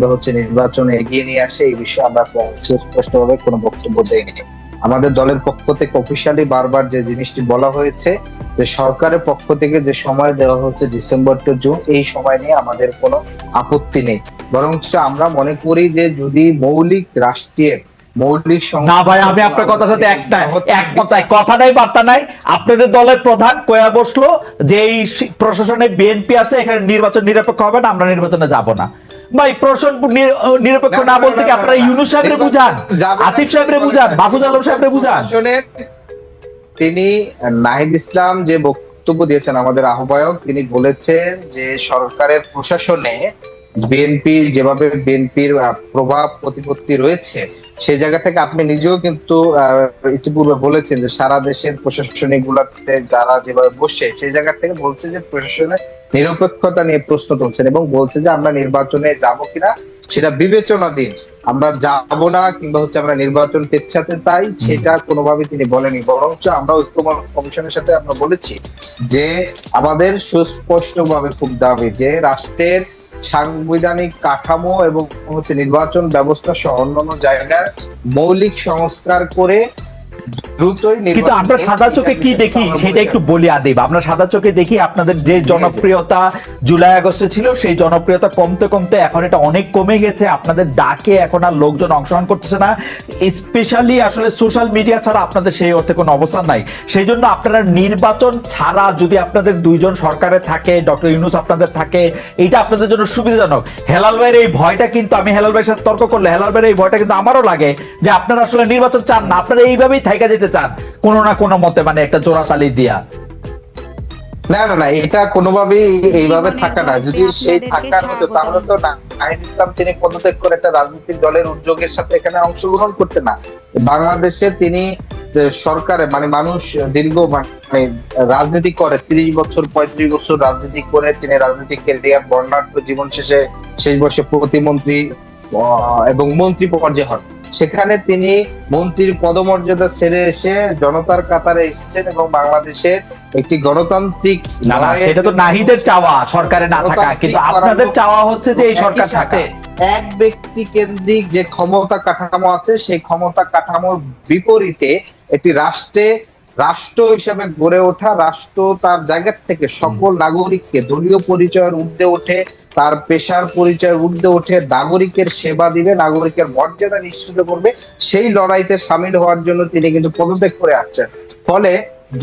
কিংবা হচ্ছে নির্বাচনে এগিয়ে নিয়ে আসে, এই বিষয়ে আমরা সুস্পষ্টভাবে কোনো বক্তব্য দেয়নি আমাদের দলের পক্ষ থেকে অফিসিয়ালি বারবার যে জিনিসটি বলা হয়েছে, যে সরকারের পক্ষ থেকে যে সময় দেওয়া হচ্ছে ডিসেম্বর টু জুন, এই সময় নিয়ে আমাদের কোনো আপত্তি নেই। বরঞ্চ আমরা মনে করি যে যদি মৌলিক রাষ্ট্রের মৌলিক না ভাই, আমি আপনার কথার সাথে একটা কথা নাই, বার্তা নাই। আপনাদের দলের প্রধান কয়া বসল যে এই প্রশাসনে বিএনপি আছে, এখানে নির্বাচন নিরপেক্ষ হবে না, আমরা নির্বাচনে যাব না। ভাই প্রশাসন নিরপেক্ষ না, বলতে কি আপনারা ইউনুস সাহেবরে বুঝান। আসিফ সাহেবরে বুঝান? মাহফুজ আলম সাহেবরে বুঝান? তিনি নাহিদ ইসলাম যে বক্তব্য দিয়েছেন আমাদের আহ্বায়ক তিনি বলেছেন যে সরকারের প্রশাসনে বিএনপি যেভাবে বিএনপির প্রভাব প্রতিপত্তি রয়েছে সেই জায়গা থেকে আপনি নিজেও কিন্তু ইতিপূর্বে বলেছেন যে সারা দেশের প্রশাসনিক গুলাতে যারা যেভাবে বসে সেই জায়গা থেকে বলছে যে প্রশাসনের নিরপেক্ষতা নিয়ে প্রশ্ন তুলছেন এবং বলছে যে আমরা নির্বাচনে যাব কিনা সেটা বিবেচনাধীন আমরা যাব না কিংবা হচ্ছে আমরা নির্বাচন পেছাতে তাই সেটা কোনোভাবে তিনি বলেনি বরঞ্চ আমরা ঐক্যমত কমিশনের সাথে আমরা বলেছি যে আমাদের সুস্পষ্টভাবে খুব দাবি যে রাষ্ট্রের সাংবিধানিক কাঠামো এবং হচ্ছে নির্বাচন ব্যবস্থা সহ অন্যান্য জায়গার মৌলিক সংস্কার করে দ্রুতই কিন্তু নির্বাচন আমরা সাদা চোখে কি দেখি? সেটা একটু বলি আদিব। আমরা সাদা চোখে দেখি আপনাদের যে জনপ্রিয়তা জুলাই আগস্টে ছিল সেই জনপ্রিয়তা কমতে কমতে এখন এটা অনেক কমে গেছে। আপনাদের ডাকে এখন আর লোকজন অংশগ্রহণ করতেছে না। স্পেশালি আসলে সোশ্যাল মিডিয়া ছাড়া আপনাদের সেই অর্থে কোনো অবস্থান নাই। সেই জন্য আপনারা নির্বাচন ছাড়া যদি আপনাদের দুইজন সরকারে থাকে ডক্টর ইউনুস আপনাদের থাকে এটা আপনাদের জন্য সুবিধাজনক। হেলাল ভাইয়ের এই ভয়টা কিন্তু আমি হেলাল ভাইয়ের সাথে তর্ক করলে হেলাল ভাইয়ের এই ভয়টা কিন্তু আমারও লাগে যে আপনারা আসলে নির্বাচন চান না। আপনারা এইভাবেই থাইকা যেতে চান কোনো না কোনো মতে মানে একটা জোড়াতালি দিয়া। না না না এটা কোনোভাবেই এইভাবে থাকা না। যদি সেই থাকার হতো তাহলে তো না নাহিদ ইসলাম তিনি পদত্যাগ করে একটা রাজনৈতিক দলের উদ্যোগের সাথে এখানে অংশগ্রহণ করতে না। বাংলাদেশে তিনি যে সরকারে মানে মানুষ দীর্ঘ মানে রাজনীতি করে তিরিশ বছর পঁয়ত্রিশ বছর রাজনীতি করে তিনি রাজনৈতিক ক্যারিয়ার বর্ণাঢ্য জীবন শেষে শেষ বর্ষে প্রতিমন্ত্রী আহ, এবং মন্ত্রী পর্যায়ে হন। সেখানে তিনি মন্ত্রীর পদমর্যাদা ছেড়ে এসে জনতার কাতারে এসেছেন এবং বাংলাদেশের একটি গণতান্ত্রিক না না সেটা তো নাহিদের চাওয়া সরকারে না থাকা। কিন্তু আপনাদের চাওয়া হচ্ছে যে এই সরকার থাকা। এক ব্যক্তি কেন্দ্রিক যে ক্ষমতা কাঠামো আছে সেই ক্ষমতা কাঠামোর বিপরীতে একটি রাষ্ট্রে রাষ্ট্র হিসেবে গড়ে ওঠা রাষ্ট্র তার জায়গা থেকে সকল নাগরিককে দলীয় পরিচয়ের ঊর্ধ্বে ওঠে তার পেশার পরিচয় ঊর্ধ্বে ওঠে নাগরিকের সেবা দিবে, নাগরিকের মর্যাদা নিশ্চিত করবে। সেই লড়াইতে সামিল হওয়ার জন্য তিনি কিন্তু পদত্যাগ করে আসছেন। ফলে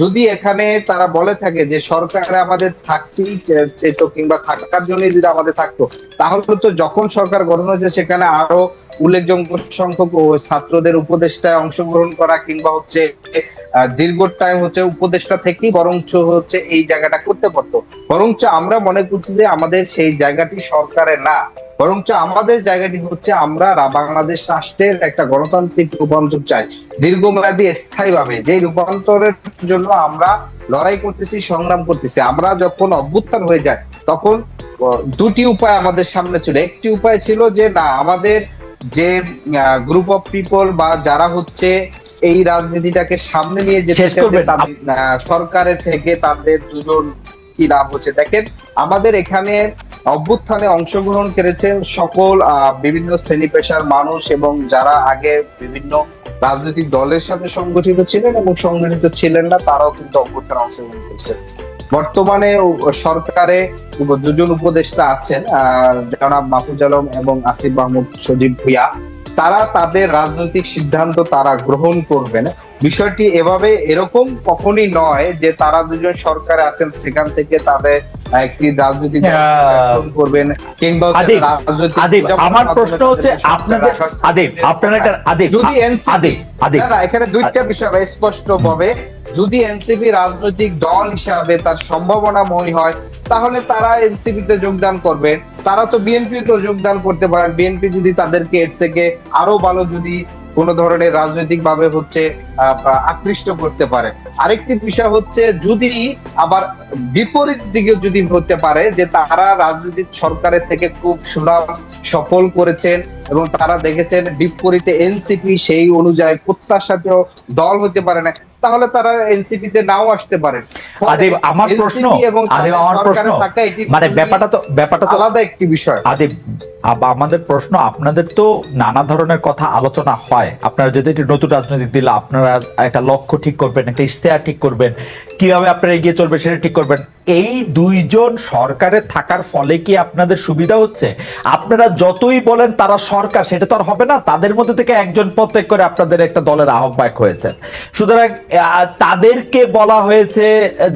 যদি এখানে তারা বলে থাকে যে সরকার আমাদের থাকতেই চেত কিংবা থাকার জন্য যদি আমাদের থাকতো, তাহলে তো যখন সরকার গঠন হয়েছে সেখানে আরও উল্লেখযোগ্য সংখ্যক ছাত্রদের উপদেষ্টায় অংশগ্রহণ করা কিংবা হচ্ছে দীর্ঘ টাইম হচ্ছে উপদেষ্টা থেকেই, বরঞ্চ হচ্ছে এই জায়গাটা করতে পারতো। বরঞ্চ আমরা মনে করছি যে আমাদের সেই জায়গাটি সরকারের না। বরঞ্চ আমাদের জায়গাটি হচ্ছে আমরা বাংলাদেশ রাষ্ট্রের একটা গণতান্ত্রিক রূপান্তর চাই। দীর্ঘমেয়াদী, স্থায়ীভাবে। যে রূপান্তরের জন্য আমরা লড়াই করতেছি, সংগ্রাম করতেছি, আমরা যখন অভ্যুত্থান হয়ে যায়, তখন দুটি উপায় আমাদের সামনে ছিল। একটি উপায় ছিল যে, না, আমাদের যে গ্রুপ অফ পিপল বা যারা হচ্ছে এই রাজনীতিটাকে সামনে নিয়ে যেতে। সরকারের থেকে তাদের দুজন কি লাভ হচ্ছে? দেখেন আমাদের এখানে অভ্যুত্থানে অংশগ্রহণ করেছেন সকল বিভিন্ন শ্রেণি পেশার মানুষ এবং যারা আগে বিভিন্ন রাজনৈতিক দলের সাথে সংগঠিত ছিলেন এবং সংগঠিত ছিলেন না তারাও কিন্তু অভ্যুত্থানে অংশগ্রহণ করছে বর্তমানে সরকারে দুজন উপদেষ্টা আছেন আহ, জনাব মাহফুজ আলম এবং আসিফ মাহমুদ সজীব ভুইয়া। তারা তাদের রাজনৈতিক সিদ্ধান্ত তারা গ্রহণ করবেন বিষয়টি এভাবে এরকম কখনই নয় যে তারা দুজন সরকারে আছেন সেখান থেকে তাদের একটি রাজনৈতিক হ্যাঁ। করবেন কিংবা আমার প্রশ্ন হচ্ছে আপনাদের আদিব একটা আদিব যদি না না এখানে দুইটা বিষয় স্পষ্ট ভাবে যদি এনসিপি রাজনৈতিক দল হিসাবে তার সম্ভাবনা মনে হয় তাহলে তারা এনসিপি তে যোগদান করবেন তারা তো বিএনপি তো যোগদান করতে পারেন। বিএনপি যদি তাদেরকে এর থেকে আরও ভালো যদি কোন ধরনের রাজনৈতিক ভাবে হচ্ছে আকৃষ্ট করতে পারে। আরেকটি বিষয় হচ্ছে, যদি আবার বিপরীত দিকে যদি হতে পারে, যে তারা রাজনৈতিক সরকারের থেকে খুব সুনাম সফল করেছেন এবং তারা দেখেছেন বিপরীতে এনসিপি সেই অনুযায়ী প্রত্যাশাতেও দল হতে পারে না। তাহলে তারা এনসিপি তে নাও আসতে পারেন আদিব আমার প্রশ্ন আদিব আমার প্রশ্ন মানে ব্যাপারটা তো ব্যাপারটা তো আলাদা একটি বিষয়। আদিব আমাদের প্রশ্ন আপনাদের তো নানা ধরনের কথা আলোচনা হয়। আপনারা যদি একটি নতুন রাজনৈতিক দিলে আপনারা একটা লক্ষ্য ঠিক করবেন একটা ইশতেহার ঠিক করবেন কীভাবে আপনারা এগিয়ে চলবে সেটা ঠিক করবেন। এই দুইজন সরকারে থাকার ফলে কি আপনাদের সুবিধা হচ্ছে? আপনারা যতই বলেন তারা সরকার সেটা তো আর হবে না। তাদের মধ্যে থেকে একজন প্রত্যেক করে আপনাদের একটা দলের আহ্বায়ক হয়েছে সুতরাং তাদেরকে বলা হয়েছে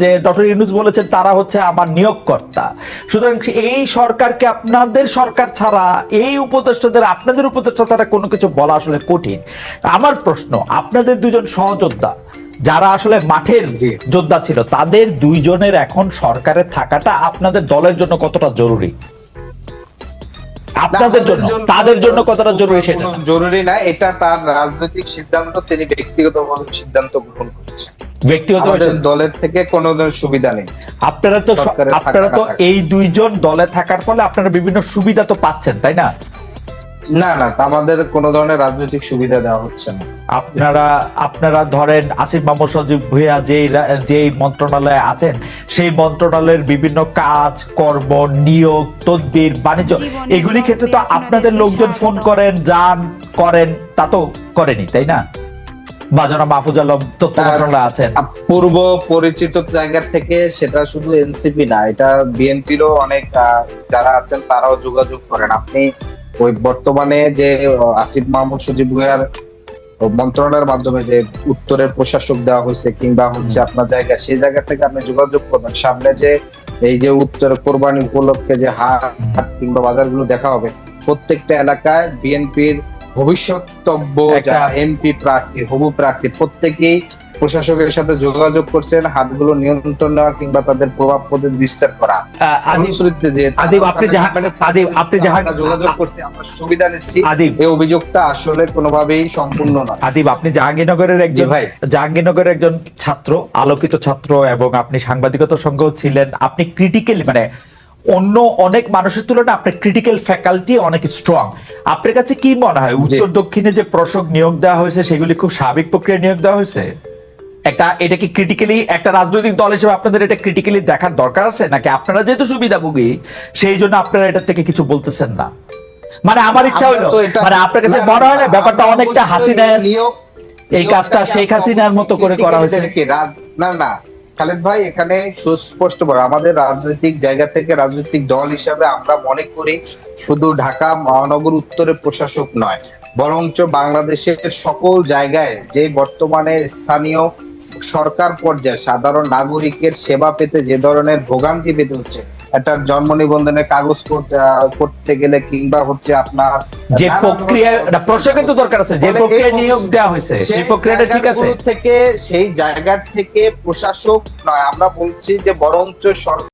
যে ডক্টর ইউনুস বলেছেন তারা হচ্ছে আমার নিয়োগকর্তা। সুতরাং এই সরকারকে আপনাদের সরকার ছাড়া এই উপদেষ্টাদের আপনাদের উপদেষ্টা ছাড়া কোনো কিছু বলা আসলে কঠিন। আমার প্রশ্ন আপনাদের দুজন সহযোদ্ধা যারা আসলে মাঠের। যোদ্ধা ছিল তাদের দুইজনের এখন সরকারে থাকাটা আপনাদের দলের জন্য কতটা জরুরি? আপনাদের জন্য তাদের জন্য কতটা জরুরি সেটা? জরুরি না এটা তার রাজনৈতিক সিদ্ধান্ত তিনি ব্যক্তিগতভাবে সিদ্ধান্ত গ্রহণ করেছেন। ব্যক্তিগত দলের থেকে কোনো সুবিধা নেই। আপনারা তো আপনারা তো এই দুইজন দলে থাকার ফলে আপনারা বিভিন্ন সুবিধা তো পাচ্ছেন তাই না? না না তা আমাদের কোনো ধরনের রাজনৈতিক সুবিধা দেওয়া হচ্ছে না। আপনারা আপনারা ধরেন আসিফ মাহমুদ সজীব ভুইয়া যেই যেই মন্ত্রণালয়ে আছেন সেই মন্ত্রণালয়ের বিভিন্ন কাজ কর্ম নিয়োগ তদবির বাণিজ্য এগুলি ক্ষেত্রে তো আপনাদের লোকজন ফোন করেন যান করেন তা তো করেনি তাই না? বাজানা মাহফুজ আলম তথ্য আছেন। পূর্ব পরিচিত জায়গা থেকে সেটা শুধু এনসিপি না এটা বিএনপিরও অনেক আহ, যারা আছেন তারাও যোগাযোগ করেন। আপনি ওই বর্তমানে যে আসিফ মাহমুদ সজিব ভুইয়ার মন্ত্রণালয়ের মাধ্যমে যে উত্তরের প্রশাসক দেওয়া হয়েছে কিংবা হচ্ছে আপনার জায়গা সেই জায়গা থেকে আপনি যোগাযোগ করবেন। সামনে যে এই যে উত্তর কোরবানি উপলক্ষে যে হাট কিংবা বাজারগুলো দেখা হবে প্রত্যেকটা এলাকায় বিএনপির একটা- এমপি প্রার্থী হবু প্রার্থী প্রত্যেকেই প্রশাসকের সাথে যোগাযোগ করছেন হাতগুলো নিয়ন্ত্রণ নেওয়া কিংবা তাদের প্রভাব পদের বিস্তার করা। আহ, যে আদিব, আপনি আদিব, আপনি যাহা- যোগাযোগ করছি আমরা সুবিধা নিচ্ছি। আদিব। এই অভিযোগটা আসলে কোনোভাবেই সম্পূর্ণ নয়। আদিব আপনি জাহাঙ্গীরনগরের একজন ভাই। জাহাঙ্গীরনগরের একজন ছাত্র আলোকিত ছাত্র এবং আপনি সাংবাদিকতার সঙ্গেও ছিলেন। আপনি ক্রিটিক্যালি মানে অন্য অনেক মানুষের তুলনায় আপনার ক্রিটিক্যাল ফ্যাকাল্টি অনেক স্ট্রং আপনার কাছে কি মনে হয়? উত্তর দক্ষিণে যে প্রশক নিয়োগ দেওয়া হয়েছে সেগুলি খুব স্বাভাবিক প্রক্রিয়া নিয়োগ দেওয়া হয়েছে? একটা এটা কি ক্রিটিক্যালি একটা রাজনৈতিক দল হিসেবে আপনাদের এটা ক্রিটিক্যালি দেখার দরকার আছে? নাকি আপনারা যেহেতু সুবিধাভোগী সেই জন্য আপনারা এটা থেকে কিছু বলতেছেন না? মানে আমার ইচ্ছা হলো মানে আপনার কাছে মনে হয় না ব্যাপারটা অনেকটা হাসিনা এই কাজটা শেখ হাসিনার মতো করে করা হয়েছে? না না। খালেদ ভাই এখানে সুস্পষ্ট বলে আমাদের রাজনৈতিক জায়গা থেকে রাজনৈতিক দল হিসাবে আমরা মনে করি শুধু ঢাকা মহানগর উত্তরের প্রশাসক নয় বরঞ্চ বাংলাদেশের সকল জায়গায় যে বর্তমানে স্থানীয় সরকার পর্যায়ে সাধারণ নাগরিকের সেবা পেতে যে ধরনের ভোগান্তি পেতে হচ্ছে একটা জন্ম নিবন্ধনের কাগজ করতে গেলে কিংবা হচ্ছে আপনার যে প্রক্রিয়া প্রশ্ন কিন্তু দরকার আছে যে প্রক্রিয়া নিয়োগ দেওয়া হয়েছে সেই সেই প্রক্রিয়াটা ঠিক আছে? থেকে সেই জায়গা থেকে প্রশাসক নয় আমরা বলছি যে বরঞ্চ সরকার